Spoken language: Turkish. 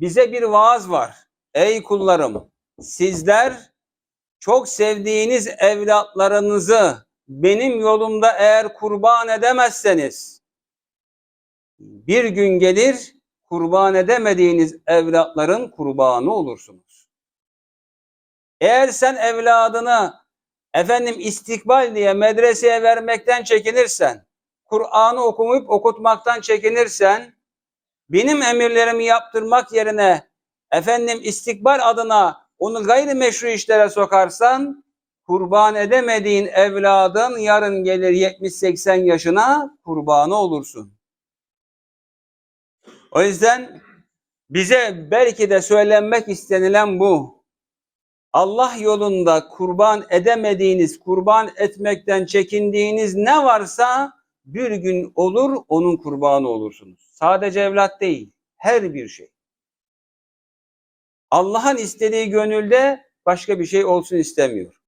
bize bir vaaz var. Ey kullarım, sizler çok sevdiğiniz evlatlarınızı benim yolumda eğer kurban edemezseniz bir gün gelir kurban edemediğiniz evlatların kurbanı olursunuz. Eğer sen evladını efendim istikbal diye medreseye vermekten çekinirsen, Kur'an'ı okumayıp okutmaktan çekinirsen, benim emirlerimi yaptırmak yerine efendim istikbal adına onu gayrimeşru işlere sokarsan, kurban edemediğin evladın yarın gelir 70-80 yaşına kurbanı olursun. O yüzden bize belki de söylenmek istenilen bu. Allah yolunda kurban edemediğiniz, kurban etmekten çekindiğiniz ne varsa bir gün olur onun kurbanı olursunuz. Sadece evlat değil, her bir şey. Allah'ın istediği gönülde başka bir şey olsun istemiyor.